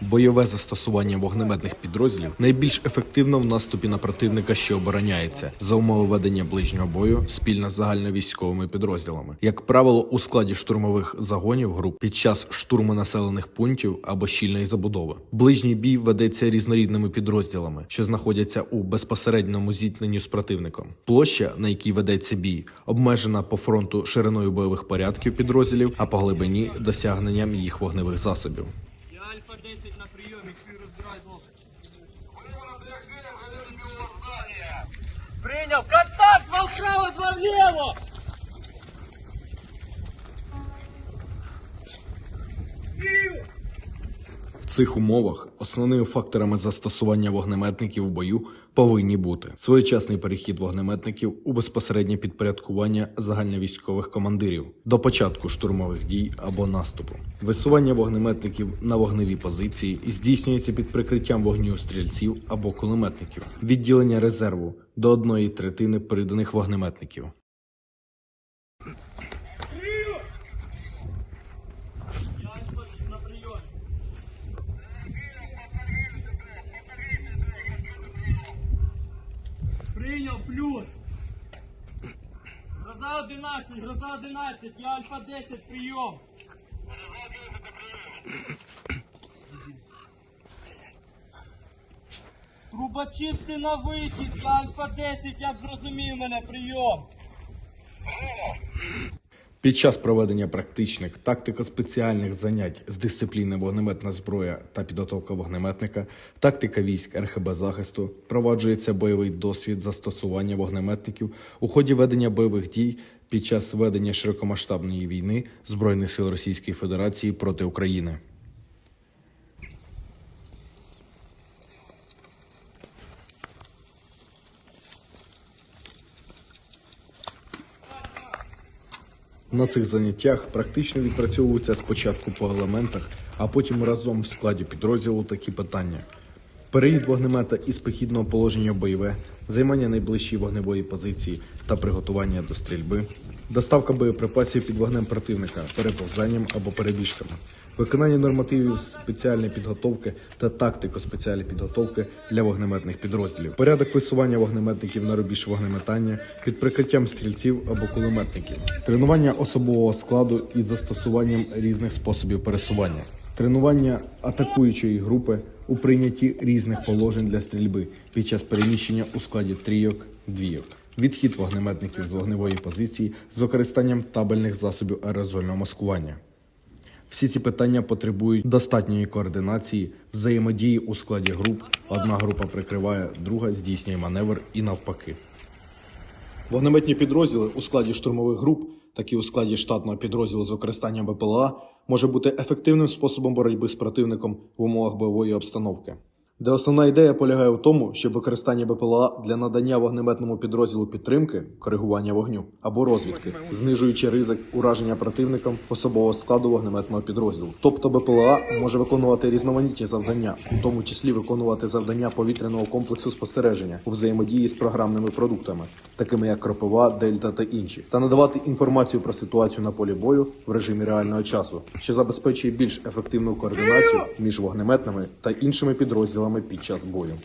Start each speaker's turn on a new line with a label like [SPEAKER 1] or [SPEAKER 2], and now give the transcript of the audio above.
[SPEAKER 1] Бойове застосування вогнеметних підрозділів найбільш ефективно в наступі на противника, що обороняється, за умови ведення ближнього бою спільно з загальновійськовими підрозділами. Як правило, у складі штурмових загонів груп під час штурму населених пунктів або щільної забудови. Ближній бій ведеться різнорідними підрозділами, що знаходяться у безпосередньому зіткненні з противником. Площа, на якій ведеться бій, обмежена по фронту шириною бойових порядків підрозділів, а по глибині досягненням їх вогневих засобів.
[SPEAKER 2] Я Альфа 10 на прийомі, чую розбирай блок. Прийняв! Контакт! волшава, два вліво!
[SPEAKER 1] Цих умовах основними факторами застосування вогнеметників в бою повинні бути своєчасний перехід вогнеметників у безпосереднє підпорядкування загальновійськових командирів до початку штурмових дій або наступу. Висування вогнеметників на вогневі позиції здійснюється під прикриттям вогню стрільців або кулеметників, відділення резерву до одної третини приданих вогнеметників.
[SPEAKER 2] Я Альфа на прийомі. Прийняв плюс. Гроза 11, гроза 11, я Альфа 10, прийом. Трубочисти на вихід, я Альфа 10, як зрозумів мене, прийом.
[SPEAKER 1] Під час проведення практичних тактико-спеціальних занять з дисципліни вогнеметна зброя та підготовка вогнеметника, тактика військ РХБ захисту впроваджується бойовий досвід застосування вогнеметників у ході ведення бойових дій під час ведення широкомасштабної війни Збройних сил Російської Федерації проти України. На цих заняттях практично відпрацьовуються спочатку по елементах, а потім разом в складі підрозділу такі питання: переїзд вогнемета із похідного положення бойове, займання найближчої вогневої позиції та приготування до стрільби, доставка боєприпасів під вогнем противника переповзанням або перебіжками, виконання нормативів спеціальної підготовки та тактико спеціальної підготовки для вогнеметних підрозділів, порядок висування вогнеметників на рубіж вогнеметання під прикриттям стрільців або кулеметників, тренування особового складу із застосуванням різних способів пересування, тренування атакуючої групи у прийнятті різних положень для стрільби під час переміщення у складі трійок, двійок. Відхід вогнеметників з вогневої позиції з використанням табельних засобів аерозольного маскування. Всі ці питання потребують достатньої координації, взаємодії у складі груп. Одна група прикриває, друга здійснює маневр і навпаки. Вогнеметні підрозділи у складі штурмових груп, так і у складі штатного підрозділу з використанням БПЛА, може бути ефективним способом боротьби з противником в умовах бойової обстановки. Де основна ідея полягає в тому, щоб використання БПЛА для надання вогнеметному підрозділу підтримки, коригування вогню або розвідки, знижуючи ризик ураження противником особового складу вогнеметного підрозділу. Тобто БПЛА може виконувати різноманітні завдання, у тому числі виконувати завдання повітряного комплексу спостереження у взаємодії з програмними продуктами, такими як Кропива, Дельта та інші, та надавати інформацію про ситуацію на полі бою в режимі реального часу, що забезпечує більш ефективну координацію між вогнеметними та іншими підрозділами під час бою.